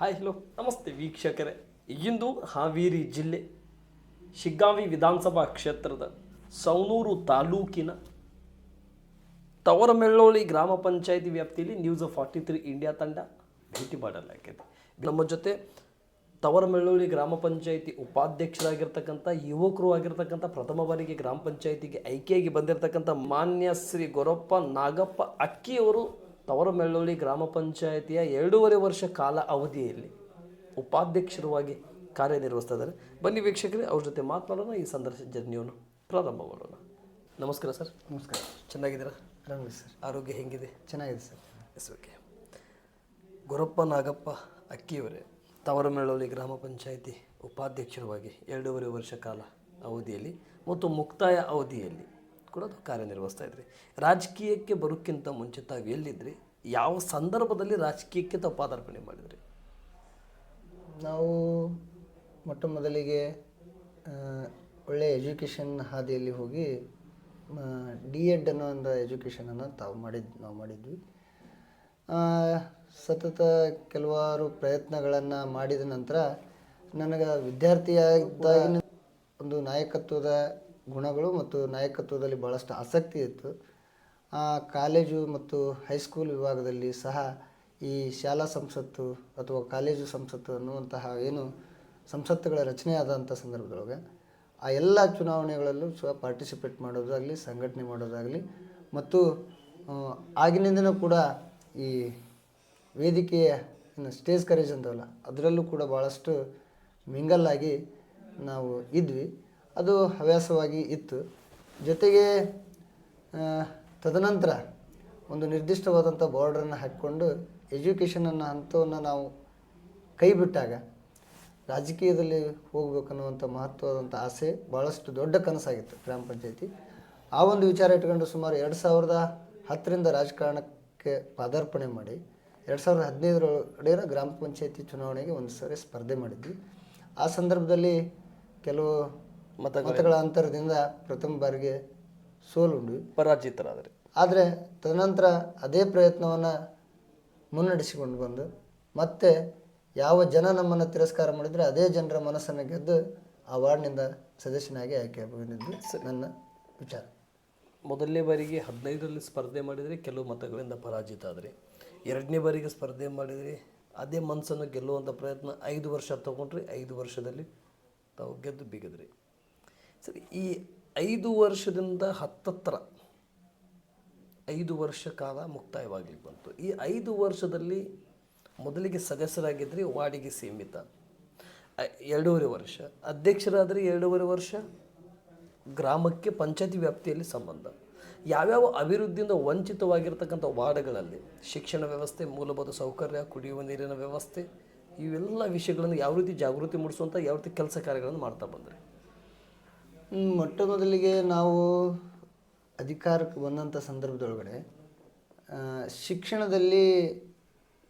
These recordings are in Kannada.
ಹಾಯ್ ಹಲೋ ನಮಸ್ತೆ ವೀಕ್ಷಕರೇ. ಇಂದು ಹಾವೇರಿ ಜಿಲ್ಲೆ, ಶಿಗ್ಗಾಂವಿ ವಿಧಾನಸಭಾ ಕ್ಷೇತ್ರದ ಸೌನೂರು ತಾಲೂಕಿನ ತವರಮೆಳ್ಳೋಳಿ ಗ್ರಾಮ ಪಂಚಾಯಿತಿ ವ್ಯಾಪ್ತಿಯಲ್ಲಿ ನ್ಯೂಸ್ ಫಾರ್ಟಿ ತ್ರೀ ಇಂಡಿಯಾ ತಂಡ ಭೇಟಿ ಮಾಡಲಾಗಿದೆ. ನಮ್ಮ ಜೊತೆ ತವರಮೆಳ್ಳೋಳಿ ಗ್ರಾಮ ಪಂಚಾಯಿತಿ ಉಪಾಧ್ಯಕ್ಷರಾಗಿರ್ತಕ್ಕಂಥ, ಯುವಕರು ಆಗಿರ್ತಕ್ಕಂಥ, ಪ್ರಥಮ ಬಾರಿಗೆ ಗ್ರಾಮ ಪಂಚಾಯಿತಿಗೆ ಆಯ್ಕೆಯಾಗಿ ಬಂದಿರತಕ್ಕಂಥ ಮಾನ್ಯ ಶ್ರೀ ಗೊರಪ್ಪ ನಾಗಪ್ಪ ಅಕ್ಕಿಯವರು ತವರಮೆಳ್ಳೋಳಿ ಗ್ರಾಮ ಪಂಚಾಯತಿಯ ಎರಡೂವರೆ ವರ್ಷ ಕಾಲ ಅವಧಿಯಲ್ಲಿ ಉಪಾಧ್ಯಕ್ಷರವಾಗಿ ಕಾರ್ಯನಿರ್ವಹಿಸ್ತಾ ಇದ್ದಾರೆ ಬನ್ನಿ ವೀಕ್ಷಕರೇ ಅವ್ರ ಜೊತೆ ಮಾತನಾಡೋಣ. ಈ ಸಂದರ್ಶನ ಜರ್ನಿಯನ್ನು ಪ್ರಾರಂಭ ಮಾಡೋಣ. ನಮಸ್ಕಾರ ಸರ್. ನಮಸ್ಕಾರ. ಚೆನ್ನಾಗಿದ್ದೀರಾ? ಆರಾಮಿದೆ ಸರ್. ಆರೋಗ್ಯ ಹೆಂಗಿದೆ? ಚೆನ್ನಾಗಿದೆ sir. Yes okay Gurappa Nagappa ಅಕ್ಕಿಯವರೇ ತವರಮೆಳ್ಳೊಳ್ಳಿ ಗ್ರಾಮ ಪಂಚಾಯಿತಿ ಉಪಾಧ್ಯಕ್ಷರವಾಗಿ ಎರಡೂವರೆ ವರ್ಷ ಕಾಲ ಅವಧಿಯಲ್ಲಿ ಮತ್ತು ಮುಕ್ತಾಯ ಅವಧಿಯಲ್ಲಿ ಕೂಡ ಕಾರ್ಯನಿರ್ವಹಿಸ್ತಾ ಇದ್ರಿ. ರಾಜಕೀಯಕ್ಕೆ ಬರೋಕ್ಕಿಂತ ಮುಂಚೆ ತಾವು ಎಲ್ಲಿದ್ರಿ? ಯಾವ ಸಂದರ್ಭದಲ್ಲಿ ರಾಜಕೀಯಕ್ಕೆ ತಾವು ಮಾಡಿದ್ರಿ? ನಾವು ಮೊಟ್ಟ ಮೊದಲಿಗೆ ಒಳ್ಳೆಯ ಎಜುಕೇಷನ್ ಹಾದಿಯಲ್ಲಿ ಹೋಗಿ ಡಿ ಎಡ್ ಅನ್ನೋ ಒಂದು ಎಜುಕೇಷನನ್ನು ತಾವು ಮಾಡಿದ್, ನಾವು ಮಾಡಿದ್ವಿ. ಸತತ ಕೆಲವಾರು ಪ್ರಯತ್ನಗಳನ್ನು ಮಾಡಿದ ನಂತರ, ನನಗೆ ವಿದ್ಯಾರ್ಥಿಯಾಗಿದ್ದಾಗಿನ ಒಂದು ನಾಯಕತ್ವದ ಗುಣಗಳು ಮತ್ತು ನಾಯಕತ್ವದಲ್ಲಿ ಭಾಳಷ್ಟು ಆಸಕ್ತಿ ಇತ್ತು. ಕಾಲೇಜು ಮತ್ತು ಹೈಸ್ಕೂಲ್ ವಿಭಾಗದಲ್ಲಿ ಸಹ ಈ ಶಾಲಾ ಸಂಸತ್ತು ಅಥವಾ ಕಾಲೇಜು ಸಂಸತ್ತು ಅನ್ನುವಂತಹ ಏನು ಸಂಸತ್ತುಗಳ ರಚನೆ ಆದಂಥ ಸಂದರ್ಭದೊಳಗೆ ಆ ಎಲ್ಲ ಚುನಾವಣೆಗಳಲ್ಲೂ ಸಹ ಪಾರ್ಟಿಸಿಪೇಟ್ ಮಾಡೋದಾಗಲಿ, ಸಂಘಟನೆ ಮಾಡೋದಾಗಲಿ ಮತ್ತು ಆಗಿನಿಂದನೂ ಕೂಡ ಈ ವೇದಿಕೆಯ ಸ್ಟೇಜ್ ಕರೇಜ್ ಅಂತವಲ್ಲ ಅದರಲ್ಲೂ ಕೂಡ ಭಾಳಷ್ಟು ಮಿಂಗಲ್ ಆಗಿ ನಾವು ಇದ್ವಿ. ಅದು ಹವ್ಯಾಸವಾಗಿ ಇತ್ತು. ಜೊತೆಗೆ ತದನಂತರ ಒಂದು ನಿರ್ದಿಷ್ಟವಾದಂಥ ಬಾರ್ಡ್ರನ್ನು ಹಾಕಿಕೊಂಡು ಅನ್ನೋ ಹಂತವನ್ನು ನಾವು ಕೈ ಬಿಟ್ಟಾಗ ರಾಜಕೀಯದಲ್ಲಿ ಹೋಗಬೇಕನ್ನುವಂಥ ಮಹತ್ವದಂಥ ಆಸೆ ಭಾಳಷ್ಟು ದೊಡ್ಡ ಕನಸಾಗಿತ್ತು ಗ್ರಾಮ ಪಂಚಾಯಿತಿ. ಆ ಒಂದು ವಿಚಾರ ಇಟ್ಕೊಂಡು ಸುಮಾರು ಎರಡು ಸಾವಿರದ ಹತ್ತರಿಂದ ರಾಜಕಾರಣಕ್ಕೆ ಪಾದಾರ್ಪಣೆ ಮಾಡಿ ಎರಡು ಸಾವಿರದ ಹದಿನೈದರೊಳಗಡೆ ಗ್ರಾಮ ಪಂಚಾಯಿತಿ ಚುನಾವಣೆಗೆ ಒಂದು ಸಾರಿ ಸ್ಪರ್ಧೆ ಮಾಡಿದ್ವಿ. ಆ ಸಂದರ್ಭದಲ್ಲಿ ಕೆಲವು ಮತಗಳ ಅಂತರದಿಂದ ಪ್ರಥಮ ಬಾರಿಗೆ ಸೋಲುಂಡು. ಪರಾಜಿತರಾದರೆ. ಆದರೆ ತದನಂತರ ಅದೇ ಪ್ರಯತ್ನವನ್ನು ಮುನ್ನಡೆಸಿಕೊಂಡು ಬಂದು ಮತ್ತೆ ಯಾವ ಜನ ನಮ್ಮನ್ನು ತಿರಸ್ಕಾರ ಮಾಡಿದರೆ ಅದೇ ಜನರ ಮನಸ್ಸನ್ನು ಗೆದ್ದು ಆ ವಾರ್ಡ್ನಿಂದ ಸದಸ್ಯನಾಗಿ ಆಯ್ಕೆ ಆಗಿದ್ದು ನನ್ನ ವಿಚಾರ. ಮೊದಲನೇ ಬಾರಿಗೆ ಹದಿನೈದರಲ್ಲಿ ಸ್ಪರ್ಧೆ ಮಾಡಿದರೆ ಕೆಲವು ಮತಗಳಿಂದ ಪರಾಜಿತ ಆದರೆ ಎರಡನೇ ಬಾರಿಗೆ ಸ್ಪರ್ಧೆ ಮಾಡಿದರೆ ಅದೇ ಮನಸ್ಸನ್ನು ಗೆಲ್ಲುವಂಥ ಪ್ರಯತ್ನ ಐದು ವರ್ಷ ತಗೊಂಡ್ರಿ ಐದು ವರ್ಷದಲ್ಲಿ ತಾವು ಗೆದ್ದು ಬಿಗಿದ್ರಿ. ಸರಿ, ಈ ಐದು ವರ್ಷದಿಂದ ಹತ್ತತ್ರ, ಐದು ವರ್ಷ ಕಾಲ ಮುಕ್ತಾಯವಾಗಲಿಕ್ಕೆ ಬಂತು. ಈ ಐದು ವರ್ಷದಲ್ಲಿ ಮೊದಲಿಗೆ ಸದಸ್ಯರಾಗಿದ್ದರೆ ವಾರ್ಡಿಗೆ ಸೀಮಿತ. ಎರಡೂವರೆ ವರ್ಷ. ಅಧ್ಯಕ್ಷರಾದರೆ ಎರಡೂವರೆ ವರ್ಷ, ಗ್ರಾಮಕ್ಕೆ ಪಂಚಾಯತಿ ವ್ಯಾಪ್ತಿಯಲ್ಲಿ ಸಂಬಂಧ. ಯಾವ್ಯಾವ ಅಭಿವೃದ್ಧಿಯಿಂದ ವಂಚಿತವಾಗಿರ್ತಕ್ಕಂಥ ವಾರ್ಡ್ಗಳಲ್ಲಿ ಶಿಕ್ಷಣ ವ್ಯವಸ್ಥೆ, ಮೂಲಭೂತ ಸೌಕರ್ಯ, ಕುಡಿಯುವ ನೀರಿನ ವ್ಯವಸ್ಥೆ, ಇವೆಲ್ಲ ವಿಷಯಗಳನ್ನು ಯಾವ ರೀತಿ ಜಾಗೃತಿ ಮೂಡಿಸುವಂಥ ಯಾವ ರೀತಿ ಕೆಲಸ ಕಾರ್ಯಗಳನ್ನು ಮಾಡ್ತಾ ಬಂದ್ರಿ? ಮೊಟ್ಟ ಮೊದಲಿಗೆ ನಾವು ಅಧಿಕಾರಕ್ಕೆ ಬಂದಂಥ ಸಂದರ್ಭದೊಳಗಡೆ ಶಿಕ್ಷಣದಲ್ಲಿ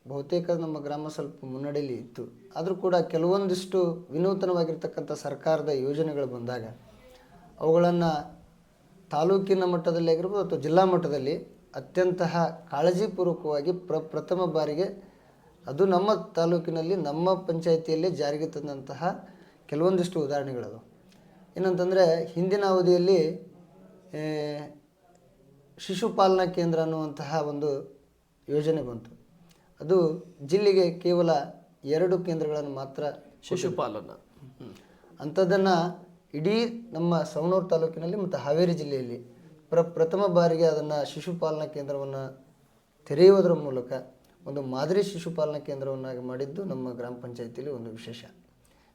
ಬಹುತೇಕ ನಮ್ಮ ಗ್ರಾಮ ಸ್ವಲ್ಪ ಮುನ್ನಡೆಯಲ್ಲಿ ಇತ್ತು. ಆದರೂ ಕೂಡ ಕೆಲವೊಂದಿಷ್ಟು ವಿನೂತನವಾಗಿರ್ತಕ್ಕಂಥ ಸರ್ಕಾರದ ಯೋಜನೆಗಳು ಬಂದಾಗ, ಅವುಗಳನ್ನು ತಾಲೂಕಿನ ಮಟ್ಟದಲ್ಲಿ ಆಗಿರ್ಬೋದು ಅಥವಾ ಜಿಲ್ಲಾ ಮಟ್ಟದಲ್ಲಿ ಅತ್ಯಂತ ಕಾಳಜಿಪೂರ್ವಕವಾಗಿ ಪ್ರ, ಪ್ರಥಮ ಬಾರಿಗೆ ಅದು ನಮ್ಮ ತಾಲೂಕಿನಲ್ಲಿ ನಮ್ಮ ಪಂಚಾಯಿತಿಯಲ್ಲಿ ಜಾರಿಗೆ ತಂದಂತಹ ಕೆಲವೊಂದಿಷ್ಟು ಉದಾಹರಣೆಗಳದು. ಏನಂತಂದರೆ ಹಿಂದಿನ ಅವಧಿಯಲ್ಲಿ ಶಿಶುಪಾಲನಾ ಕೇಂದ್ರ ಅನ್ನುವಂತಹ ಒಂದು ಯೋಜನೆ ಬಂತು. ಅದು ಜಿಲ್ಲೆಗೆ ಕೇವಲ ಎರಡು ಕೇಂದ್ರಗಳನ್ನು ಮಾತ್ರ ಶಿಶುಪಾಲನ ಅಂಥದ್ದನ್ನು ಇಡೀ ನಮ್ಮ ಸವಣೂರು ತಾಲೂಕಿನಲ್ಲಿ ಮತ್ತು ಹಾವೇರಿ ಜಿಲ್ಲೆಯಲ್ಲಿ ಪ್ರ ಪ್ರಥಮ ಬಾರಿಗೆ ಅದನ್ನು ಶಿಶುಪಾಲನಾ ಕೇಂದ್ರವನ್ನು ತೆರೆಯುವುದರ ಮೂಲಕ ಒಂದು ಮಾದರಿ ಶಿಶುಪಾಲನಾ ಕೇಂದ್ರವನ್ನಾಗಿ ಮಾಡಿದ್ದು ನಮ್ಮ ಗ್ರಾಮ ಪಂಚಾಯತಿಯಲ್ಲಿ ಒಂದು ವಿಶೇಷ.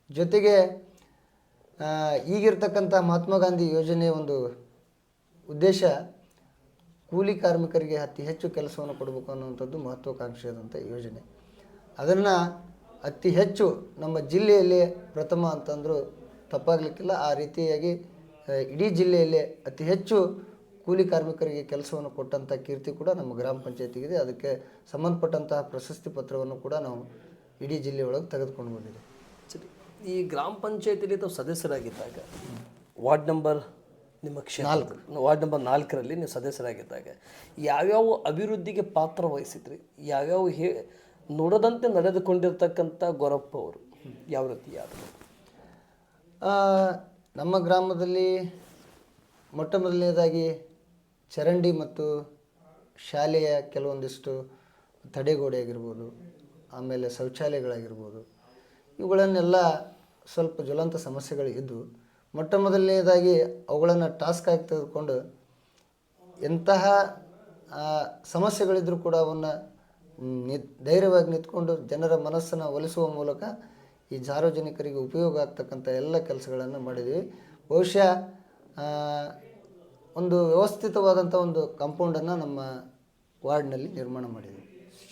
ಜೊತೆಗೆ ಈಗಿರ್ತಕ್ಕಂಥ ಮಹಾತ್ಮ ಗಾಂಧಿ ಯೋಜನೆಯ ಒಂದು ಉದ್ದೇಶ. ಕೂಲಿ ಕಾರ್ಮಿಕರಿಗೆ ಅತಿ ಹೆಚ್ಚು ಕೆಲಸವನ್ನು ಕೊಡಬೇಕು ಅನ್ನುವಂಥದ್ದು ಮಹತ್ವಾಕಾಂಕ್ಷೆಯಾದಂಥ ಯೋಜನೆ. ಅದನ್ನು ಅತಿ ಹೆಚ್ಚು ನಮ್ಮ ಜಿಲ್ಲೆಯಲ್ಲಿ ಪ್ರಥಮ ಅಂತಂದರೂ ತಪ್ಪಾಗಲಿಕ್ಕಿಲ್ಲ. ಆ ರೀತಿಯಾಗಿ ಇಡೀ ಜಿಲ್ಲೆಯಲ್ಲಿ ಅತಿ ಹೆಚ್ಚು ಕೂಲಿ ಕಾರ್ಮಿಕರಿಗೆ ಕೆಲಸವನ್ನು ಕೊಟ್ಟಂಥ ಕೀರ್ತಿ ಕೂಡ ನಮ್ಮ ಗ್ರಾಮ ಪಂಚಾಯತಿಗಿದೆ. ಅದಕ್ಕೆ ಸಂಬಂಧಪಟ್ಟಂತಹ ಪ್ರಶಸ್ತಿ ಪತ್ರವನ್ನು ಕೂಡ ನಾವು ಇಡೀ ಜಿಲ್ಲೆಯೊಳಗೆ ತೆಗೆದುಕೊಂಡು ಬಂದಿದ್ದೀವಿ ಈ ಗ್ರಾಮ ಪಂಚಾಯತಿಲಿ ತಾವು ಸದಸ್ಯರಾಗಿದ್ದಾಗ ವಾರ್ಡ್ ನಂಬರ್ ನಿಮ್ಮ ಕ್ಷೇತ್ರ ವಾರ್ಡ್ ನಂಬರ್ ನಾಲ್ಕರಲ್ಲಿ ನೀವು ಸದಸ್ಯರಾಗಿದ್ದಾಗ ಯಾವ್ಯಾವ ಅಭಿವೃದ್ಧಿಗೆ ಪಾತ್ರ ವಹಿಸಿದ್ರಿ? ಯಾವ್ಯಾವ ಹೇ ನೋಡದಂತೆ ನಡೆದುಕೊಂಡಿರ್ತಕ್ಕಂಥ ಗೊರಪ್ಪ ಅವರು ಯಾವ ರೀತಿ ಯಾರು ನಮ್ಮ ಗ್ರಾಮದಲ್ಲಿ ಮೊಟ್ಟ ಮೊದಲನೇದಾಗಿ ಚರಂಡಿ ಮತ್ತು ಶಾಲೆಯ ಕೆಲವೊಂದಿಷ್ಟು ತಡೆಗೋಡೆ ಆಗಿರ್ಬೋದು ಆಮೇಲೆ ಶೌಚಾಲಯಗಳಾಗಿರ್ಬೋದು ಇವುಗಳನ್ನೆಲ್ಲ ಸ್ವಲ್ಪ ಜ್ವಲಂತ ಸಮಸ್ಯೆಗಳು ಇದ್ದು ಮೊಟ್ಟ ಮೊದಲನೇದಾಗಿ ಅವುಗಳನ್ನು ಟಾಸ್ಕ್ ಆಗಿ ತೆಗೆದುಕೊಂಡು ಎಂತಹ ಸಮಸ್ಯೆಗಳಿದ್ದರೂ ಕೂಡ ಅವನ್ನು ನಿ ಧೈರ್ಯವಾಗಿ ನಿಂತ್ಕೊಂಡು ಜನರ ಮನಸ್ಸನ್ನು ಒಲಿಸುವ ಮೂಲಕ ಈ ಸಾರ್ವಜನಿಕರಿಗೆ ಉಪಯೋಗ ಆಗ್ತಕ್ಕಂಥ ಎಲ್ಲ ಕೆಲಸಗಳನ್ನು ಮಾಡಿದ್ವಿ ಬಹುಶಃ ಒಂದು ವ್ಯವಸ್ಥಿತವಾದಂಥ ಒಂದು ಕಾಂಪೌಂಡನ್ನು ನಮ್ಮ ವಾರ್ಡ್ನಲ್ಲಿ ನಿರ್ಮಾಣ ಮಾಡಿದ್ವಿ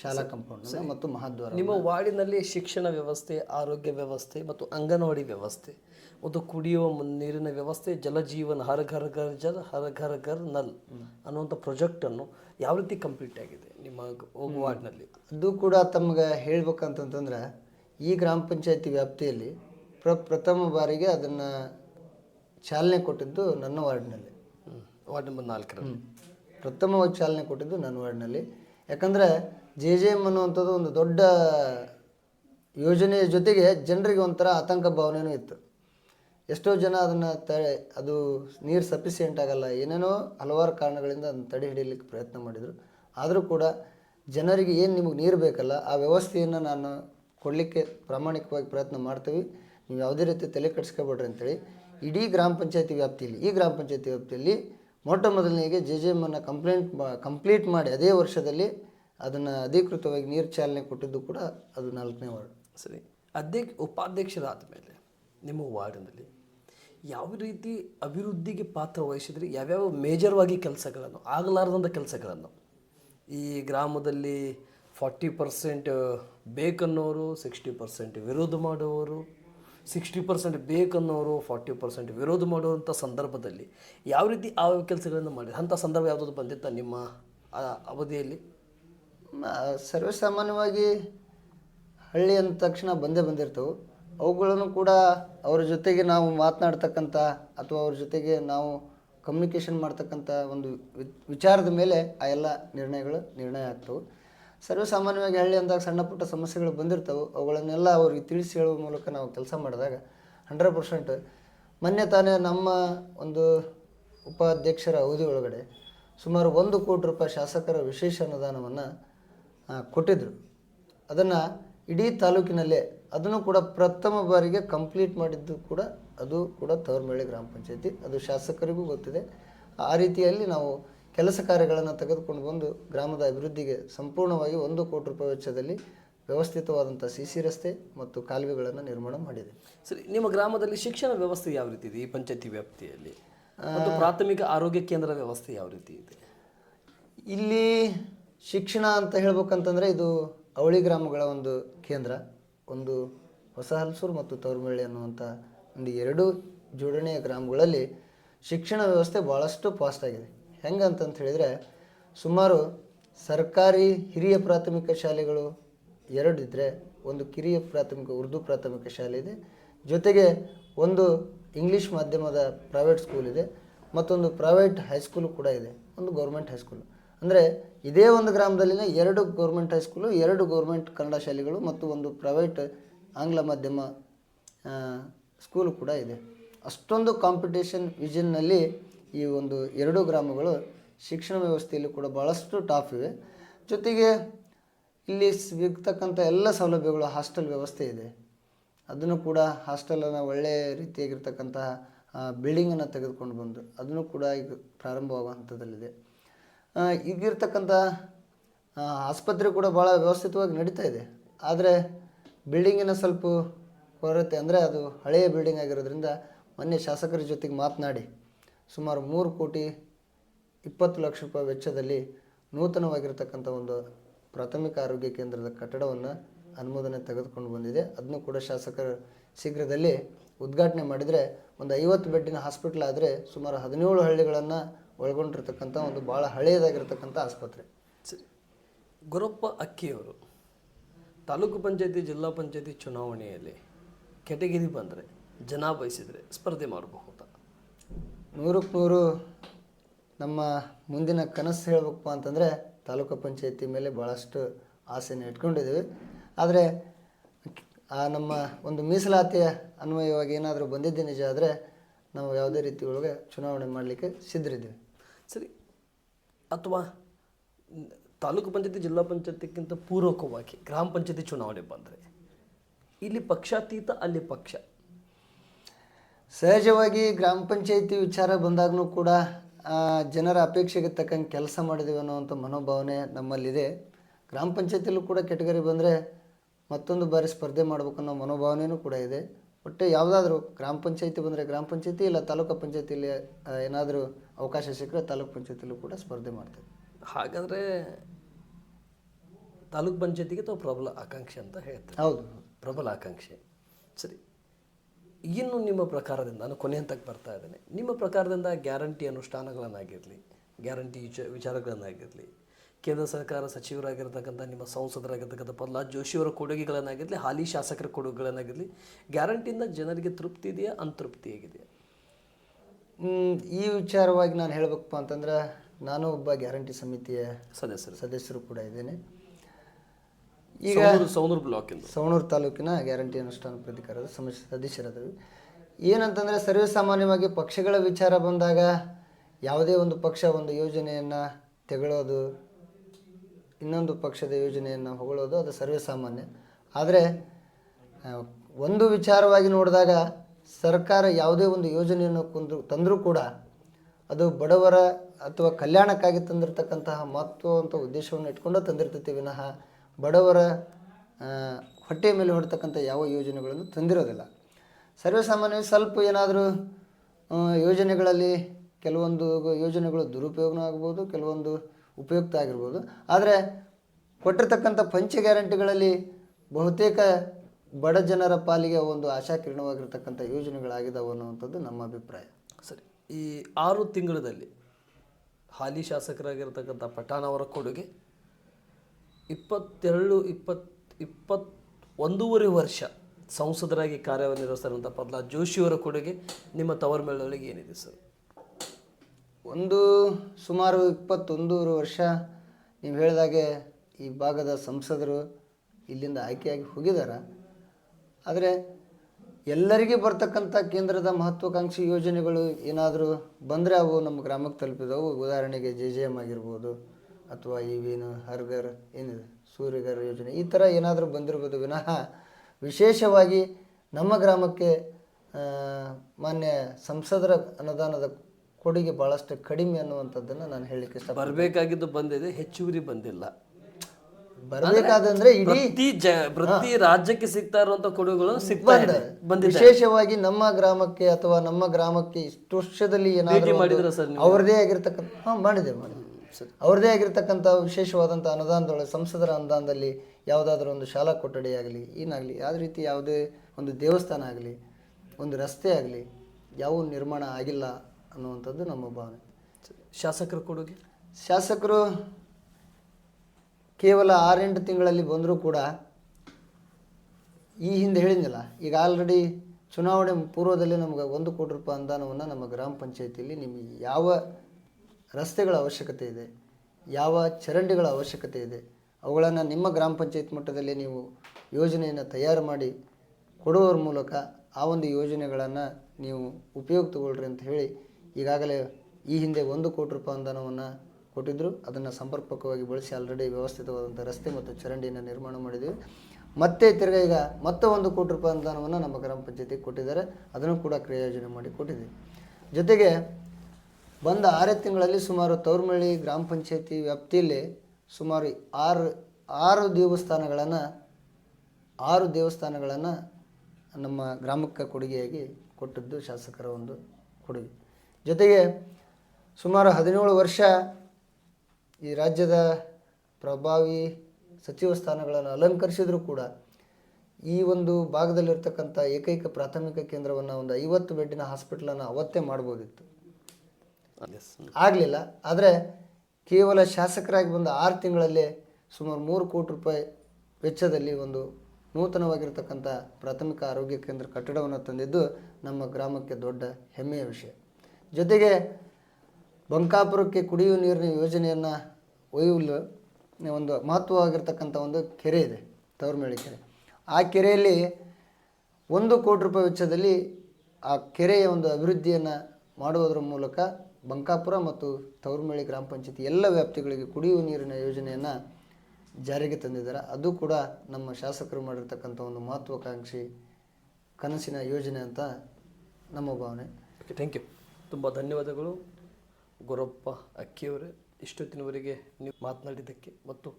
ಶಾಲಾ ಕಂಪೌಂಡ್ ಮತ್ತು ಮಹಾದ್ವಾರ ನಿಮ್ಮ ವಾರ್ಡಿನಲ್ಲಿ ಶಿಕ್ಷಣ ವ್ಯವಸ್ಥೆ ಆರೋಗ್ಯ ವ್ಯವಸ್ಥೆ ಮತ್ತು ಅಂಗನವಾಡಿ ವ್ಯವಸ್ಥೆ ಮತ್ತು ಕುಡಿಯುವ ನೀರಿನ ವ್ಯವಸ್ಥೆ ಜಲಜೀವನ ಹರ ಘರ ಘರ್ ಜಲ್ ಹರ ಘರ ಘರ್ ನಲ್ ಅನ್ನುವಂಥ ಪ್ರೊಜೆಕ್ಟನ್ನು ಯಾವ ರೀತಿ ಕಂಪ್ಲೀಟ್ ಆಗಿದೆ ನಿಮ್ಮ ವಾರ್ಡ್ನಲ್ಲಿ? ಅದು ಕೂಡ ತಮ್ಗೆ ಹೇಳ್ಬೇಕಂತಂತಂದ್ರೆ ಈ ಗ್ರಾಮ ಪಂಚಾಯತಿ ವ್ಯಾಪ್ತಿಯಲ್ಲಿ ಪ್ರ ಪ್ರಥಮ ಬಾರಿಗೆ ಅದನ್ನು ಚಾಲನೆ ಕೊಟ್ಟಿದ್ದು ನನ್ನ ವಾರ್ಡ್ನಲ್ಲಿ. ವಾರ್ಡ್ ನಂಬರ್ ನಾಲ್ಕರಲ್ಲಿ. ಪ್ರಥಮವಾಗಿ ಚಾಲನೆ ಕೊಟ್ಟಿದ್ದು ನನ್ನ ವಾರ್ಡ್ನಲ್ಲಿ. ಯಾಕಂದರೆ ಜೆ ಜೆ ಎಂ ಅನ್ನುವಂಥದ್ದು ಒಂದು ದೊಡ್ಡ ಯೋಜನೆಯ ಜೊತೆಗೆ ಜನರಿಗೆ ಒಂಥರ ಆತಂಕ ಭಾವನೆಯೂ ಇತ್ತು. ಎಷ್ಟೋ ಜನ ಅದನ್ನು ತ, ಅದು ನೀರು ಸಫಿಸಿಯೆಂಟ್ ಆಗಲ್ಲ, ಏನೇನೋ ಹಲವಾರು ಕಾರಣಗಳಿಂದ ಅದನ್ನು ತಡೆ ಹಿಡಿಯಲಿಕ್ಕೆ ಪ್ರಯತ್ನ ಮಾಡಿದರು. ಆದರೂ ಕೂಡ ಜನರಿಗೆ ಏನು ನಿಮಗೆ ನೀರು ಬೇಕಲ್ಲ, ಆ ವ್ಯವಸ್ಥೆಯನ್ನು ನಾನು ಕೊಡಲಿಕ್ಕೆ ಪ್ರಾಮಾಣಿಕವಾಗಿ ಪ್ರಯತ್ನ ಮಾಡ್ತೀವಿ. ನೀವು ಯಾವುದೇ ರೀತಿ ತಲೆ ಕೆಡಿಸ್ಕೊಬೇಡ್ರಿ ಅಂತೇಳಿ, ಇಡೀ ಗ್ರಾಮ ಪಂಚಾಯತಿ ವ್ಯಾಪ್ತಿಯಲ್ಲಿ, ಈ ಗ್ರಾಮ ಪಂಚಾಯತಿ ವ್ಯಾಪ್ತಿಯಲ್ಲಿ ಮೊಟ್ಟ ಮೊದಲನೆಗೆ ಜೆ ಜೆ ಎಮ್ಮನ್ನು ಕಂಪ್ಲೇಂಟ್ ಕಂಪ್ಲೀಟ್ ಮಾಡಿ ಅದೇ ವರ್ಷದಲ್ಲಿ ಅದನ್ನು ಅಧಿಕೃತವಾಗಿ ನೀರು ಚಾಲನೆ ಕೊಟ್ಟಿದ್ದು ಕೂಡ ಅದು ನಾಲ್ಕನೇ ವಾರ್ಡ್. ಸರಿ. ಅಧ್ಯಕ್ಷ ಉಪಾಧ್ಯಕ್ಷರಾದ ಮೇಲೆ ನಿಮ್ಮ ವಾರ್ಡಿನಲ್ಲಿ ಯಾವ ರೀತಿ ಅಭಿವೃದ್ಧಿಗೆ ಪಾತ್ರ ವಹಿಸಿದ್ರಿ? ಯಾವ್ಯಾವ ಮೇಜರ್ವಾಗಿ ಕೆಲಸಗಳನ್ನು ಆಗಲಾರದಂಥ ಕೆಲಸಗಳನ್ನು? ಈ ಗ್ರಾಮದಲ್ಲಿ ಫಾರ್ಟಿ ಪರ್ಸೆಂಟ್ ಬೇಕನ್ನೋರು, ಸಿಕ್ಸ್ಟಿ ಪರ್ಸೆಂಟ್ ವಿರೋಧ ಮಾಡುವವರು ಸಿಕ್ಸ್ಟಿ ಪರ್ಸೆಂಟ್ ಬೇಕನ್ನೋರು, ಫಾರ್ಟಿ ಪರ್ಸೆಂಟ್ ವಿರೋಧ ಮಾಡುವಂಥ ಸಂದರ್ಭದಲ್ಲಿ ಯಾವ ರೀತಿ ಆ ಕೆಲಸಗಳನ್ನು ಮಾಡಿದ ಅಂಥ ಸಂದರ್ಭ ಯಾವುದಾದ್ರು ಬಂದಿತ್ತ ನಿಮ್ಮ ಅವಧಿಯಲ್ಲಿ? ಸರ್ವೇಸಾಮಾನ್ಯವಾಗಿ ಹಳ್ಳಿ ಅಂದ ತಕ್ಷಣ ಬಂದೇ ಬಂದಿರ್ತವೆ. ಅವುಗಳನ್ನು ಕೂಡ ಅವರ ಜೊತೆಗೆ ನಾವು ಮಾತನಾಡ್ತಕ್ಕಂಥ ಅಥವಾ ಅವ್ರ ಜೊತೆಗೆ ನಾವು ಕಮ್ಯುನಿಕೇಷನ್ ಮಾಡ್ತಕ್ಕಂಥ ಒಂದು ವಿಚಾರದ ಮೇಲೆ ಆ ಎಲ್ಲ ನಿರ್ಣಯಗಳು ನಿರ್ಣಯ ಆಗ್ತವೆ. ಸರ್ವೇಸಾಮಾನ್ಯವಾಗಿ ಹಳ್ಳಿ ಅಂದಾಗ ಸಣ್ಣ ಪುಟ್ಟ ಸಮಸ್ಯೆಗಳು ಬಂದಿರ್ತವೆ. ಅವುಗಳನ್ನೆಲ್ಲ ಅವ್ರಿಗೆ ತಿಳಿಸಿ ಹೇಳುವ ಮೂಲಕ ನಾವು ಕೆಲಸ ಮಾಡಿದಾಗ ಹಂಡ್ರೆಡ್ ಪರ್ಸೆಂಟ್ ಮೊನ್ನೆ ತಾನೇ ನಮ್ಮ ಒಂದು ಉಪಾಧ್ಯಕ್ಷರ ಅವಧಿ ಒಳಗಡೆ ಸುಮಾರು ಒಂದು ಕೋಟಿ ರೂಪಾಯಿ ಶಾಸಕರ ವಿಶೇಷ ಅನುದಾನವನ್ನು ಕೊಟ್ಟಿದ್ದರು ಅದನ್ನು ಇಡೀ ತಾಲೂಕಿನಲ್ಲೇ ಅದನ್ನು ಕೂಡ ಪ್ರಥಮ ಬಾರಿಗೆ ಕಂಪ್ಲೀಟ್ ಮಾಡಿದ್ದು ಕೂಡ ಅದು ಕೂಡ ತವರ್ಮಳ್ಳಿ ಗ್ರಾಮ ಪಂಚಾಯತಿ. ಅದು ಶಾಸಕರಿಗೂ ಗೊತ್ತಿದೆ. ಆ ರೀತಿಯಲ್ಲಿ ನಾವು ಕೆಲಸ ಕಾರ್ಯಗಳನ್ನು ತೆಗೆದುಕೊಂಡು ಬಂದು ಗ್ರಾಮದ ಅಭಿವೃದ್ಧಿಗೆ ಸಂಪೂರ್ಣವಾಗಿ ಒಂದು ಕೋಟಿ ರೂಪಾಯಿ ವೆಚ್ಚದಲ್ಲಿ ವ್ಯವಸ್ಥಿತವಾದಂಥ ಸಿ ಸಿ ರಸ್ತೆ ಮತ್ತು ಕಾಲುವೆಗಳನ್ನು ನಿರ್ಮಾಣ ಮಾಡಿದೆ. ಸರಿ ನಿಮ್ಮ ಗ್ರಾಮದಲ್ಲಿ ಶಿಕ್ಷಣ ವ್ಯವಸ್ಥೆ ಯಾವ ರೀತಿ ಇದೆ ಈ ಪಂಚಾಯತಿ ವ್ಯಾಪ್ತಿಯಲ್ಲಿ? ಮತ್ತು ಪ್ರಾಥಮಿಕ ಆರೋಗ್ಯ ಕೇಂದ್ರ ವ್ಯವಸ್ಥೆ ಯಾವ ರೀತಿ ಇದೆ? ಇಲ್ಲಿ ಶಿಕ್ಷಣ ಅಂತ ಹೇಳ್ಬೇಕಂತಂದರೆ ಇದು ಅವಳಿ ಗ್ರಾಮಗಳ ಒಂದು ಕೇಂದ್ರ ಒಂದು ಹೊಸ ಹಲಸೂರು ಮತ್ತು ತವರುಮಳ್ಳಿ ಅನ್ನುವಂಥ ಒಂದು ಎರಡು ಜೋಡಣೆಯ ಗ್ರಾಮಗಳಲ್ಲಿ ಶಿಕ್ಷಣ ವ್ಯವಸ್ಥೆ ಭಾಳಷ್ಟು ಫಾಸ್ಟ್ ಆಗಿದೆ. ಹೆಂಗೆ ಅಂತಂತ ಹೇಳಿದರೆ ಸುಮಾರು ಸರ್ಕಾರಿ ಹಿರಿಯ ಪ್ರಾಥಮಿಕ ಶಾಲೆಗಳು ಎರಡು ಇದ್ದರೆ ಒಂದು ಕಿರಿಯ ಪ್ರಾಥಮಿಕ, ಉರ್ದು ಪ್ರಾಥಮಿಕ ಶಾಲೆ ಇದೆ. ಜೊತೆಗೆ ಒಂದು ಇಂಗ್ಲೀಷ್ ಮಾಧ್ಯಮದ ಪ್ರೈವೇಟ್ ಸ್ಕೂಲ್ ಇದೆ. ಮತ್ತೊಂದು ಪ್ರೈವೇಟ್ ಹೈಸ್ಕೂಲು ಕೂಡ ಇದೆ. ಒಂದು ಗೌರ್ಮೆಂಟ್ ಹೈಸ್ಕೂಲು ಅಂದರೆ ಇದೇ ಒಂದು ಗ್ರಾಮದಲ್ಲಿನ ಎರಡು ಗೌರ್ಮೆಂಟ್ ಹೈಸ್ಕೂಲು ಎರಡು ಗೌರ್ಮೆಂಟ್ ಕನ್ನಡ ಶಾಲೆಗಳು ಮತ್ತು ಒಂದು ಪ್ರೈವೇಟ್ ಆಂಗ್ಲ ಮಾಧ್ಯಮ ಸ್ಕೂಲು ಕೂಡ ಇದೆ. ಅಷ್ಟೊಂದು ಕಾಂಪಿಟೇಷನ್ ವಿಷನ್ನಲ್ಲಿ ಈ ಒಂದು ಎರಡು ಗ್ರಾಮಗಳು ಶಿಕ್ಷಣ ವ್ಯವಸ್ಥೆಯಲ್ಲಿ ಕೂಡ ಭಾಳಷ್ಟು ಟಾಪ್ ಇವೆ. ಜೊತೆಗೆ ಇಲ್ಲಿ ಸಿಗ್ತಕ್ಕಂಥ ಎಲ್ಲ ಸೌಲಭ್ಯಗಳು ಹಾಸ್ಟೆಲ್ ವ್ಯವಸ್ಥೆ ಇದೆ. ಅದನ್ನು ಕೂಡ ಹಾಸ್ಟೆಲನ್ನು ಒಳ್ಳೆಯ ರೀತಿಯಾಗಿರ್ತಕ್ಕಂತಹ ಬಿಲ್ಡಿಂಗನ್ನು ತೆಗೆದುಕೊಂಡು ಬಂದು ಅದನ್ನು ಕೂಡ ಈಗ ಪ್ರಾರಂಭವಾಗುವ ಹಂತದಲ್ಲಿದೆ ಈಗಿರ್ತಕ್ಕಂಥ ಆಸ್ಪತ್ರೆ ಕೂಡ ಭಾಳ ವ್ಯವಸ್ಥಿತವಾಗಿ ನಡೀತಾ ಇದೆ. ಆದರೆ ಬಿಲ್ಡಿಂಗಿನ ಸ್ವಲ್ಪ ಕೊರತೆ ಅಂದರೆ ಅದು ಹಳೆಯ ಬಿಲ್ಡಿಂಗ್ ಆಗಿರೋದ್ರಿಂದ ಮೊನ್ನೆ ಶಾಸಕರ ಜೊತೆಗೆ ಮಾತನಾಡಿ ಸುಮಾರು ಮೂರು ಕೋಟಿ ಇಪ್ಪತ್ತು ಲಕ್ಷ ರೂಪಾಯಿ ವೆಚ್ಚದಲ್ಲಿ ನೂತನವಾಗಿರತಕ್ಕಂಥ ಒಂದು ಪ್ರಾಥಮಿಕ ಆರೋಗ್ಯ ಕೇಂದ್ರದ ಕಟ್ಟಡವನ್ನು ಅನುಮೋದನೆ ತೆಗೆದುಕೊಂಡು ಬಂದಿದೆ. ಅದನ್ನು ಕೂಡ ಶಾಸಕರು ಶೀಘ್ರದಲ್ಲಿ ಉದ್ಘಾಟನೆ ಮಾಡಿದರೆ ಒಂದು ಐವತ್ತು ಬೆಡ್ಡಿನ ಹಾಸ್ಪಿಟ್ಲ್ ಆದರೆ ಸುಮಾರು ಹದಿನೇಳು ಹಳ್ಳಿಗಳನ್ನು ಒಳಗೊಂಡಿರ್ತಕ್ಕಂಥ ಒಂದು ಭಾಳ ಹಳೆಯದಾಗಿರ್ತಕ್ಕಂಥ ಆಸ್ಪತ್ರೆ. ಗುರಪ್ಪ ಅಕ್ಕಿಯವರು ತಾಲೂಕು ಪಂಚಾಯತಿ, ಜಿಲ್ಲಾ ಪಂಚಾಯತಿ ಚುನಾವಣೆಯಲ್ಲಿ ಕೆಟಗಿರಿ ಬಂದರೆ ಜನ ಬಯಸಿದರೆ ಸ್ಪರ್ಧೆ ಮಾಡಬಹುದಾ. ನೂರಕ್ಕೆ ನೂರು ನಮ್ಮ ಮುಂದಿನ ಕನಸು ಹೇಳಬೇಕಪ್ಪ ಅಂತಂದರೆ ತಾಲೂಕು ಪಂಚಾಯತಿ ಮೇಲೆ ಭಾಳಷ್ಟು ಆಸೆಯನ್ನು ಇಟ್ಕೊಂಡಿದ್ದೀವಿ. ಆದರೆ ಆ ನಮ್ಮ ಒಂದು ಮೀಸಲಾತಿಯ ಅನ್ವಯವಾಗಿ ಏನಾದರೂ ಬಂದಿದ್ದೆ ನಿಜ ಆದರೆ ನಾವು ಯಾವುದೇ ರೀತಿ ಒಳಗೆ ಚುನಾವಣೆ ಮಾಡಲಿಕ್ಕೆ ಸಿದ್ಧರಿದ್ದೀವಿ. ಸರಿ, ಅಥವಾ ತಾಲೂಕು ಪಂಚಾಯತಿ, ಜಿಲ್ಲಾ ಪಂಚಾಯತಿಗಿಂತ ಪೂರ್ವಕವಾಗಿ ಗ್ರಾಮ ಪಂಚಾಯತಿ ಚುನಾವಣೆ ಬಂದರೆ, ಇಲ್ಲಿ ಪಕ್ಷಾತೀತ, ಅಲ್ಲಿ ಪಕ್ಷ? ಸಹಜವಾಗಿ ಗ್ರಾಮ ಪಂಚಾಯಿತಿ ವಿಚಾರ ಬಂದಾಗಲೂ ಕೂಡ ಜನರ ಅಪೇಕ್ಷೆಗೆ ತಕ್ಕಂಗೆ ಕೆಲಸ ಮಾಡಿದೀವಿ ಅನ್ನೋವಂಥ ಮನೋಭಾವನೆ ನಮ್ಮಲ್ಲಿದೆ. ಗ್ರಾಮ ಪಂಚಾಯತಿಲೂ ಕೂಡ ಕೆಟಗರಿ ಬಂದರೆ ಮತ್ತೊಂದು ಬಾರಿ ಸ್ಪರ್ಧೆ ಮಾಡಬೇಕು ಅನ್ನೋ ಮನೋಭಾವನೆಯೂ ಕೂಡ ಇದೆ. ಒಟ್ಟು ಯಾವುದಾದ್ರೂ ಗ್ರಾಮ ಪಂಚಾಯಿತಿ ಬಂದರೆ ಗ್ರಾಮ ಪಂಚಾಯಿತಿ ಇಲ್ಲ ತಾಲೂಕು ಪಂಚಾಯತಿಲಿ ಏನಾದರೂ ಅವಕಾಶ ಸಿಕ್ಕರೆ ತಾಲೂಕು ಪಂಚಾಯತಿಲೂ ಕೂಡ ಸ್ಪರ್ಧೆ ಮಾಡ್ತೇವೆ. ಹಾಗಾದರೆ ತಾಲೂಕ್ ಪಂಚಾಯತಿಗೆ ತಾವು ಪ್ರಬಲ ಆಕಾಂಕ್ಷೆ ಅಂತ ಹೇಳ್ತಾರೆ. ಹೌದು. ಪ್ರಬಲ ಆಕಾಂಕ್ಷೆ. ಸರಿ. ಇನ್ನು ನಿಮ್ಮ ಪ್ರಕಾರದಿಂದ ನಾನು ಕೊನೆ ಹಂತಕ್ಕೆ ಬರ್ತಾ ಇದ್ದೇನೆ ನಿಮ್ಮ ಪ್ರಕಾರದಿಂದ ಗ್ಯಾರಂಟಿ ಅನುಷ್ಠಾನಗಳನ್ನಾಗಿರಲಿ ಗ್ಯಾರಂಟಿ ವಿಚ ವಿಚಾರಗಳನ್ನಾಗಿರಲಿ ಕೇಂದ್ರ ಸರ್ಕಾರ ಸಚಿವರಾಗಿರ್ತಕ್ಕಂಥ ನಿಮ್ಮ ಸಂಸದರಾಗಿರ್ತಕ್ಕಂಥ ಪ್ರಹ್ಲಾದ್ ಜೋಶಿಯವರ ಕೊಡುಗೆಗಳನ್ನಾಗಿರಲಿ ಹಾಲಿ ಶಾಸಕರ ಕೊಡುಗೆಗಳನ್ನಾಗಿರಲಿ ಗ್ಯಾರಂಟಿಯಿಂದ ಜನರಿಗೆ ತೃಪ್ತಿ ಇದೆಯಾ ಅಂತೃಪ್ತಿ ಹೇಗಿದೆಯಾ? ಈ ವಿಚಾರವಾಗಿ ನಾನು ಹೇಳಬೇಕಪ್ಪ ಅಂತಂದ್ರೆ ನಾನು ಒಬ್ಬ ಗ್ಯಾರಂಟಿ ಸಮಿತಿಯ ಸದಸ್ಯರು. ಸದಸ್ಯರು ಕೂಡ ಇದ್ದೇನೆ. ಈಗ ಸೌನೂರು ಬ್ಲಾಕಿಂದ ಸೌನೂರು ತಾಲೂಕಿನ ಗ್ಯಾರಂಟಿ ಅನುಷ್ಠಾನ ಪ್ರಾಧಿಕಾರದ ಸಮಸ್ಯೆ ಸದಸ್ಯರದವಿ ಏನಂತಂದರೆ ಸರ್ವೇಸಾಮಾನ್ಯವಾಗಿ ಪಕ್ಷಗಳ ವಿಚಾರ ಬಂದಾಗ ಯಾವುದೇ ಒಂದು ಪಕ್ಷ ಒಂದು ಯೋಜನೆಯನ್ನು ತೆಗಳೋದು ಇನ್ನೊಂದು ಪಕ್ಷದ ಯೋಜನೆಯನ್ನು ಹೊಗಳೋದು ಅದು ಸರ್ವೇಸಾಮಾನ್ಯ ಆದರೆ ಒಂದು ವಿಚಾರವಾಗಿ ನೋಡಿದಾಗ ಸರ್ಕಾರ ಯಾವುದೇ ಒಂದು ಯೋಜನೆಯನ್ನು ಕುಂದು ತಂದರೂ ಕೂಡ ಅದು ಬಡವರ ಅಥವಾ ಕಲ್ಯಾಣಕ್ಕಾಗಿ ತಂದಿರತಕ್ಕಂತಹ ಮಹತ್ವವಂತ ಉದ್ದೇಶವನ್ನು ಇಟ್ಕೊಂಡು ತಂದಿರ್ತೈತಿ ವಿನಃ ಬಡವರ ಹೊಟ್ಟೆ ಮೇಲೆ ಹೊಡ್ತಕ್ಕಂಥ ಯಾವ ಯೋಜನೆಗಳನ್ನು ತಂದಿರೋದಿಲ್ಲ. ಸರ್ವೇಸಾಮಾನ್ಯವಾಗಿ ಸ್ವಲ್ಪ ಏನಾದರೂ ಯೋಜನೆಗಳಲ್ಲಿ ಕೆಲವೊಂದು ಯೋಜನೆಗಳು ದುರುಪಯೋಗನೂ ಆಗ್ಬೋದು, ಕೆಲವೊಂದು ಉಪಯುಕ್ತ ಆಗಿರ್ಬೋದು. ಆದರೆ ಕೊಟ್ಟಿರ್ತಕ್ಕಂಥ ಪಂಚ ಗ್ಯಾರಂಟಿಗಳಲ್ಲಿ ಬಹುತೇಕ ಬಡ ಜನರ ಪಾಲಿಗೆ ಒಂದು ಆಶಾಕಿರಣವಾಗಿರ್ತಕ್ಕಂಥ ಯೋಜನೆಗಳಾಗಿದ್ದಾವೆ ಅನ್ನುವಂಥದ್ದು ನಮ್ಮ ಅಭಿಪ್ರಾಯ. ಸರಿ. ಈ ಆರು ತಿಂಗಳಲ್ಲಿ ಹಾಲಿ ಶಾಸಕರಾಗಿರ್ತಕ್ಕಂಥ ಪಠಾಣ್ ಅವರ ಕೊಡುಗೆ ಇಪ್ಪತ್ತೆರಡು, ಇಪ್ಪತ್ ಇಪ್ಪತ್ ಒಂದೂವರೆ ವರ್ಷ ಸಂಸದರಾಗಿ ಕಾರ್ಯನಿರ್ವಹಿಸಿರುವಂಥ ಪ್ರಹ್ಲಾದ್ ಜೋಶಿಯವರ ಕೊಡುಗೆ ನಿಮ್ಮ ತವರ ಮೇಳದೊಳಗೆ ಏನಿದೆ ಸರ್? ಒಂದು ಸುಮಾರು ಇಪ್ಪತ್ತೊಂದೂವರೆ ವರ್ಷ ನೀವು ಹೇಳಿದಾಗೆ ಈ ಭಾಗದ ಸಂಸದರು ಇಲ್ಲಿಂದ ಆಯ್ಕೆಯಾಗಿ ಹೋಗಿದ್ದಾರೆ ಆದರೆ ಎಲ್ಲರಿಗೆ ಬರ್ತಕ್ಕಂಥ ಕೇಂದ್ರದ ಮಹತ್ವಾಕಾಂಕ್ಷಿ ಯೋಜನೆಗಳು ಏನಾದರೂ ಬಂದರೆ ಅವು ನಮ್ಮ ಗ್ರಾಮಕ್ಕೆ ತಲುಪಿದವು. ಉದಾಹರಣೆಗೆ ಜೆ ಜೆ ಎಂ ಆಗಿರ್ಬೋದು ಅಥವಾ ಇವೇನು ಹರ್ಗರ್ ಏನಿದೆ ಸೂರ್ಯಗರ್ ಯೋಜನೆ ಈ ಥರ ಏನಾದರೂ ಬಂದಿರ್ಬೋದು ವಿನಃ ವಿಶೇಷವಾಗಿ ನಮ್ಮ ಗ್ರಾಮಕ್ಕೆ ಮಾನ್ಯ ಸಂಸದರ ಅನುದಾನದ ಕೊಡುಗೆ ಭಾಳಷ್ಟು ಕಡಿಮೆ ಅನ್ನುವಂಥದ್ದನ್ನು ನಾನು ಹೇಳಲಿಕ್ಕೆ ಇಷ್ಟ ಬರಬೇಕಾಗಿದ್ದು ಬಂದಿದೆ ಹೆಚ್ಚುವರಿ ಬಂದಿಲ್ಲ. ಬರಬೇಕಾದಂದ್ರೆ ಇಡೀ ಪ್ರತಿ ಜ ಪ್ರತಿ ರಾಜ್ಯಕ್ಕೆ ಸಿಗ್ತಾ ಇರುವಂತ ಕೊಡುಗೆಗಳು ಸಿಗ್ತಾ ವಿಶೇಷವಾಗಿ ನಮ್ಮ ಗ್ರಾಮಕ್ಕೆ ಅಥವಾ ನಮ್ಮ ಗ್ರಾಮಕ್ಕೆ ಇಷ್ಟು ವರ್ಷದಲ್ಲಿ ಏನಾದರೂ ಮಾಡಿದ್ರ ಸರ್ ಅವ್ರದೇ ಆಗಿರ್ತಕ್ಕಂಥ ಹಾ ಮಾಡಿದೆ ಮಾಡಿದೆ ಅವ್ರದೇ ಆಗಿರ್ತಕ್ಕಂಥ ವಿಶೇಷವಾದಂಥ ಅನುದಾನದೊಳಗೆ ಸಂಸದರ ಅನುದಾನದಲ್ಲಿ ಯಾವುದಾದ್ರೂ ಒಂದು ಶಾಲಾ ಕೊಠಡಿ ಆಗಲಿ ಏನಾಗಲಿ ಯಾವ ರೀತಿ ಯಾವುದೇ ಒಂದು ದೇವಸ್ಥಾನ ಆಗಲಿ ಒಂದು ರಸ್ತೆ ಆಗಲಿ ಯಾವ ನಿರ್ಮಾಣ ಆಗಿಲ್ಲ ಅನ್ನುವಂಥದ್ದು ನಮ್ಮ ಭಾವನೆ. ಶಾಸಕರ ಕೊಡುಗೆ? ಶಾಸಕರು ಕೇವಲ ಆರೆಂಟು ತಿಂಗಳಲ್ಲಿ ಬಂದರೂ ಕೂಡ ಈ ಹಿಂದೆ ಹೇಳಿದ್ನಲ್ಲ ಈಗ ಆಲ್ರೆಡಿ ಚುನಾವಣೆ ಪೂರ್ವದಲ್ಲಿ ನಮಗೆ ಒಂದು ಕೋಟಿ ರೂಪಾಯಿ ಅನುದಾನವನ್ನು ನಮ್ಮ ಗ್ರಾಮ ಪಂಚಾಯತಿಯಲ್ಲಿ ನಿಮಗೆ ಯಾವ ರಸ್ತೆಗಳ ಅವಶ್ಯಕತೆ ಇದೆ. ಯಾವ ಚರಂಡಿಗಳ ಅವಶ್ಯಕತೆ ಇದೆ. ಅವುಗಳನ್ನು ನಿಮ್ಮ ಗ್ರಾಮ ಪಂಚಾಯತ್ ಮಟ್ಟದಲ್ಲಿ ನೀವು ಯೋಜನೆಯನ್ನು ತಯಾರು ಮಾಡಿ ಕೊಡುವವ್ರ ಮೂಲಕ ಆ ಒಂದು ಯೋಜನೆಗಳನ್ನು ನೀವು ಉಪಯೋಗ ತಗೊಳ್ರಿ ಅಂತ ಹೇಳಿ ಈಗಾಗಲೇ ಈ ಹಿಂದೆ ಒಂದು ಕೋಟಿ ರೂಪಾಯಿ ಅನುದಾನವನ್ನು ಕೊಟ್ಟಿದ್ದರು ಅದನ್ನು ಸಮರ್ಪಕವಾಗಿ ಬಳಸಿ ಆಲ್ರೆಡಿ ವ್ಯವಸ್ಥಿತವಾದಂಥ ರಸ್ತೆ ಮತ್ತು ಚರಂಡಿಯನ್ನು ನಿರ್ಮಾಣ ಮಾಡಿದ್ದೀವಿ ಮತ್ತೆ ತಿರ್ಗ ಈಗ ಮತ್ತೆ ಒಂದು ಕೋಟಿ ರೂಪಾಯಿ ಅನುದಾನವನ್ನು ನಮ್ಮ ಗ್ರಾಮ ಪಂಚಾಯತಿಗೆ ಕೊಟ್ಟಿದ್ದಾರೆ. ಅದನ್ನು ಕೂಡ ಕ್ರಿಯೋಜನೆ ಮಾಡಿ ಕೊಟ್ಟಿದ್ದೀವಿ. ಜೊತೆಗೆ ಬಂದ ಆರೇ ತಿಂಗಳಲ್ಲಿ ಸುಮಾರು ತೌರ್ಮಳ್ಳಿ ಗ್ರಾಮ ಪಂಚಾಯತಿ ವ್ಯಾಪ್ತಿಯಲ್ಲಿ ಸುಮಾರು ಆರು ಆರು ದೇವಸ್ಥಾನಗಳನ್ನು ಆರು ದೇವಸ್ಥಾನಗಳನ್ನು ನಮ್ಮ ಗ್ರಾಮಕ್ಕೆ ಕೊಡುಗೆಯಾಗಿ ಕೊಟ್ಟದ್ದು ಶಾಸಕರ ಒಂದು ಕೊಡುಗೆ. ಜೊತೆಗೆ ಸುಮಾರು ಹದಿನೇಳು ವರ್ಷ ಈ ರಾಜ್ಯದ ಪ್ರಭಾವಿ ಸಚಿವ ಸ್ಥಾನಗಳನ್ನು ಅಲಂಕರಿಸಿದರೂ ಕೂಡ ಈ ಒಂದು ಭಾಗದಲ್ಲಿರ್ತಕ್ಕಂಥ ಏಕೈಕ ಪ್ರಾಥಮಿಕ ಕೇಂದ್ರವನ್ನು ಒಂದು ಐವತ್ತು ಬೆಡ್ಡಿನ ಹಾಸ್ಪಿಟ್ಲನ್ನು ಅವತ್ತೇ ಮಾಡ್ಬೋದಿತ್ತು. ಆಗಲಿಲ್ಲ. ಆದರೆ ಕೇವಲ ಶಾಸಕರಾಗಿ ಬಂದ ಆರು ತಿಂಗಳಲ್ಲಿ ಸುಮಾರು ಮೂರು ಕೋಟಿ ರೂಪಾಯಿ ವೆಚ್ಚದಲ್ಲಿ ಒಂದು ನೂತನವಾಗಿರ್ತಕ್ಕಂಥ ಪ್ರಾಥಮಿಕ ಆರೋಗ್ಯ ಕೇಂದ್ರ ಕಟ್ಟಡವನ್ನು ತಂದಿದ್ದು ನಮ್ಮ ಗ್ರಾಮಕ್ಕೆ ದೊಡ್ಡ ಹೆಮ್ಮೆಯ ವಿಷಯ. ಜೊತೆಗೆ ಬಂಕಾಪುರಕ್ಕೆ ಕುಡಿಯುವ ನೀರಿನ ಯೋಜನೆಯನ್ನು ಒಯ್ಯಲು ಒಂದು ಮಹತ್ವವಾಗಿರ್ತಕ್ಕಂಥ ಒಂದು ಕೆರೆ ಇದೆ ತವರ್ಮೇಳಿ ಕೆರೆ. ಆ ಕೆರೆಯಲ್ಲಿ ಒಂದು ಕೋಟಿ ರೂಪಾಯಿ ವೆಚ್ಚದಲ್ಲಿ ಆ ಕೆರೆಯ ಒಂದು ಅಭಿವೃದ್ಧಿಯನ್ನು ಮಾಡುವುದರ ಮೂಲಕ ಬಂಕಾಪುರ ಮತ್ತು ತವರುಮಳ್ಳಿ ಗ್ರಾಮ ಪಂಚಾಯತಿ ಎಲ್ಲ ವ್ಯಾಪ್ತಿಗಳಿಗೆ ಕುಡಿಯುವ ನೀರಿನ ಯೋಜನೆಯನ್ನು ಜಾರಿಗೆ ತಂದಿದ್ದಾರೆ. ಅದು ಕೂಡ ನಮ್ಮ ಶಾಸಕರು ಮಾಡಿರ್ತಕ್ಕಂಥ ಒಂದು ಮಹತ್ವಾಕಾಂಕ್ಷಿ ಕನಸಿನ ಯೋಜನೆ ಅಂತ ನಮ್ಮ ಭಾವನೆ. ಓಕೆ ಥ್ಯಾಂಕ್ ಯು ತುಂಬ ಧನ್ಯವಾದಗಳು. ಗುರಪ್ಪ ಅಕ್ಕಿಯವರೇ, ಇಷ್ಟೊತ್ತಿನವರೆಗೆ ನೀವು ಮಾತನಾಡಿದ್ದಕ್ಕೆ ಮತ್ತು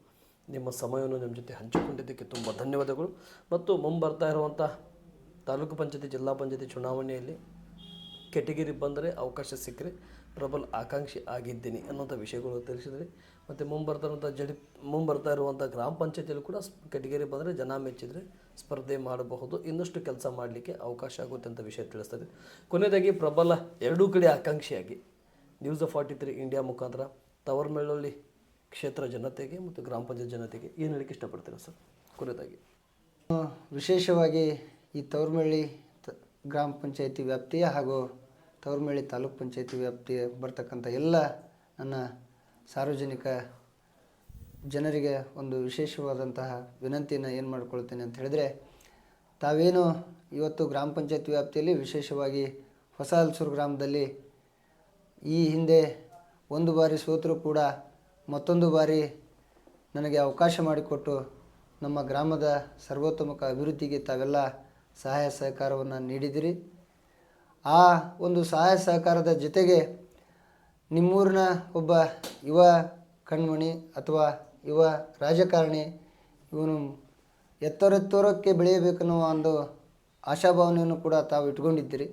ನಿಮ್ಮ ಸಮಯವನ್ನು ನಮ್ಮ ಜೊತೆ ಹಂಚಿಕೊಂಡಿದ್ದಕ್ಕೆ ತುಂಬ ಧನ್ಯವಾದಗಳು. ಮತ್ತು ಮುಂಬರ್ತಾ ಇರುವಂಥ ತಾಲೂಕು ಪಂಚಾಯತಿ, ಜಿಲ್ಲಾ ಪಂಚಾಯತಿ ಚುನಾವಣೆಯಲ್ಲಿ ಕೆಟಗಿರಿ ಬಂದರೆ ಅವಕಾಶ ಸಿಕ್ಕರೆ ಪ್ರಬಲ ಆಕಾಂಕ್ಷಿ ಆಗಿದ್ದೀನಿ ಅನ್ನೋಂಥ ವಿಷಯಗಳು ತಿಳಿಸಿದ್ರಿ. ಮತ್ತು ಮುಂಬರ್ತಾ ಇರುವಂಥ ಜಡಿ ಮುಂಬರ್ತಾ ಇರುವಂಥ ಗ್ರಾಮ ಪಂಚಾಯತಿಯಲ್ಲಿ ಕೂಡ ಕೆಟಗರಿ ಬಂದರೆ ಜನ ಮೆಚ್ಚಿದರೆ ಸ್ಪರ್ಧೆ ಮಾಡಬಹುದು. ಇನ್ನಷ್ಟು ಕೆಲಸ ಮಾಡಲಿಕ್ಕೆ ಅವಕಾಶ ಆಗುತ್ತೆ ಅಂತ ವಿಷಯ ತಿಳಿಸ್ತದೆ. ಕೊನೆಯದಾಗಿ ಪ್ರಬಲ ಎರಡೂ ಕಡೆ ಆಕಾಂಕ್ಷಿಯಾಗಿ ನ್ಯೂಸ್ ಫಾರ್ಟಿ ತ್ರೀ ಇಂಡಿಯಾ ಮುಖಾಂತರ ತವರ್ಮೆಳ್ಳೊಳ್ಳಿ ಕ್ಷೇತ್ರ ಜನತೆಗೆ ಮತ್ತು ಗ್ರಾಮ ಪಂಚಾಯತ್ ಜನತೆಗೆ ಏನು ಹೇಳಕ್ಕೆ ಇಷ್ಟಪಡ್ತೀರಾ ಸರ್? ಕೊನೆಯದಾಗಿ. ವಿಶೇಷವಾಗಿ ಈ ತವರ್ಮಳ್ಳಿ ಗ್ರಾಮ ಪಂಚಾಯತಿ ವ್ಯಾಪ್ತಿಯ ಹಾಗೂ ತವರ್ಮಳ್ಳಿ ತಾಲೂಕು ಪಂಚಾಯತಿ ವ್ಯಾಪ್ತಿಯ ಬರ್ತಕ್ಕಂಥ ಎಲ್ಲ ನನ್ನ ಸಾರ್ವಜನಿಕ ಜನರಿಗೆ ಒಂದು ವಿಶೇಷವಾದಂತಹ ವಿನಂತಿಯನ್ನು ಏನು ಮಾಡ್ಕೊಳ್ತೇನೆ ಅಂತ ಹೇಳಿದ್ರೆ, ತಾವೇನು ಇವತ್ತು ಗ್ರಾಮ ಪಂಚಾಯತ್ ವ್ಯಾಪ್ತಿಯಲ್ಲಿ ವಿಶೇಷವಾಗಿ ಹೊಸ ಹಲ್ಸೂರು ಗ್ರಾಮದಲ್ಲಿ ಈ ಹಿಂದೆ ಒಂದು ಬಾರಿ ಸೋತರೂ ಕೂಡ ಮತ್ತೊಂದು ಬಾರಿ ನನಗೆ ಅವಕಾಶ ಮಾಡಿಕೊಟ್ಟು ನಮ್ಮ ಗ್ರಾಮದ ಸರ್ವೋತ್ತಮಕ ಅಭಿವೃದ್ಧಿಗೆ ತಾವೆಲ್ಲ ಸಹಾಯ ಸಹಕಾರವನ್ನು ನೀಡಿದಿರಿ. ಆ ಒಂದು ಸಹಾಯ ಸಹಕಾರದ ಜೊತೆಗೆ ನಿಮ್ಮೂರಿನ ಒಬ್ಬ ಯುವ ಕಣ್ಮಣಿ ಅಥವಾ ಯುವ ರಾಜಕಾರಣಿ, ಇವನು ಎತ್ತರೆತ್ತರಕ್ಕೆ ಬೆಳೆಯಬೇಕನ್ನುವ ಒಂದು ಆಶಾಭಾವನೆಯನ್ನು ಕೂಡ ತಾವು ಇಟ್ಕೊಂಡಿದ್ದೀರಿ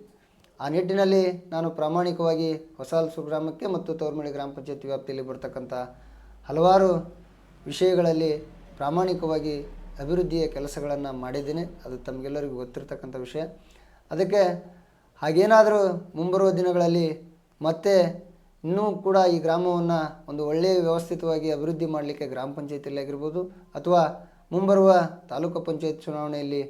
ಆ ನಿಟ್ಟಿನಲ್ಲಿ ನಾನು ಪ್ರಾಮಾಣಿಕವಾಗಿ ಹೊಸಾಲ್ಸು ಗ್ರಾಮಕ್ಕೆ ಮತ್ತು ತೋರ್ಮಳಿ ಗ್ರಾಮ ಪಂಚಾಯತ್ ವ್ಯಾಪ್ತಿಯಲ್ಲಿ ಬರ್ತಕ್ಕಂಥ ಹಲವಾರು ವಿಷಯಗಳಲ್ಲಿ ಪ್ರಾಮಾಣಿಕವಾಗಿ ಅಭಿವೃದ್ಧಿಯ ಕೆಲಸಗಳನ್ನು ಮಾಡಿದ್ದೀನಿ. ಅದು ತಮಗೆಲ್ಲರಿಗೂ ಗೊತ್ತಿರತಕ್ಕಂಥ ವಿಷಯ. ಅದಕ್ಕೆ ಹಾಗೇನಾದರೂ ಮುಂಬರುವ ದಿನಗಳಲ್ಲಿ ಮತ್ತೆ ಇನ್ನೂ ಕೂಡ ಈ ಗ್ರಾಮವನ್ನು ಒಂದು ಒಳ್ಳೆಯ ವ್ಯವಸ್ಥಿತವಾಗಿ ಅಭಿವೃದ್ಧಿ ಮಾಡಲಿಕ್ಕೆ ಗ್ರಾಮ ಪಂಚಾಯತಿಯಲ್ಲಿ ಆಗಿರ್ಬೋದು ಅಥವಾ ಮುಂಬರುವ ತಾಲೂಕು ಪಂಚಾಯತ್ ಚುನಾವಣೆಯಲ್ಲಿ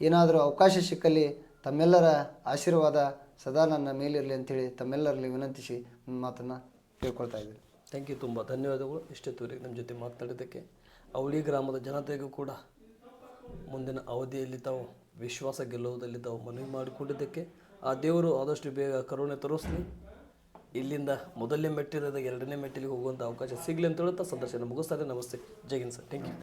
ಏನಾದರೂ ಅವಕಾಶ ಸಿಕ್ಕಲ್ಲಿ ತಮ್ಮೆಲ್ಲರ ಆಶೀರ್ವಾದ ಸದಾ ನನ್ನ ಮೇಲಿರಲಿ ಅಂತೇಳಿ ತಮ್ಮೆಲ್ಲರಲ್ಲಿ ವಿನಂತಿಸಿ ನನ್ನ ಮಾತನ್ನು ಕೇಳ್ಕೊಳ್ತಾ ಇದ್ದೀನಿ. ಥ್ಯಾಂಕ್ ಯು ತುಂಬ ಧನ್ಯವಾದಗಳು. ಇಷ್ಟೊತ್ತುವರೆಗೆ ನಮ್ಮ ಜೊತೆ ಮಾತನಾಡಿದ್ದಕ್ಕೆ ಅವಳಿ ಗ್ರಾಮದ ಜನತೆಗೂ ಕೂಡ ಮುಂದಿನ ಅವಧಿಯಲ್ಲಿ ತಾವು ವಿಶ್ವಾಸ ಗೆಲ್ಲುವುದಲ್ಲಿ ತಾವು ಮನವಿ ಮಾಡಿಕೊಂಡಿದ್ದಕ್ಕೆ ಆ ದೇವರು ಆದಷ್ಟು ಬೇಗ ಕರುಣೆ ತೋರಿಸ್ತೀನಿ ಇಲ್ಲಿಂದ ಮೊದಲನೇ ಮೆಟ್ಟಿಲಿಂದ ಎರಡನೇ ಮೆಟ್ಟಿಲಿಗೆ ಹೋಗುವಂಥ ಅವಕಾಶ ಸಿಗಲಿ ಅಂತ ಹೇಳುತ್ತಾ ಸಂದರ್ಶನ ಮುಗಿಸ್ತಾರೆ. ನಮಸ್ತೆ. Jai Hind sir. Thank you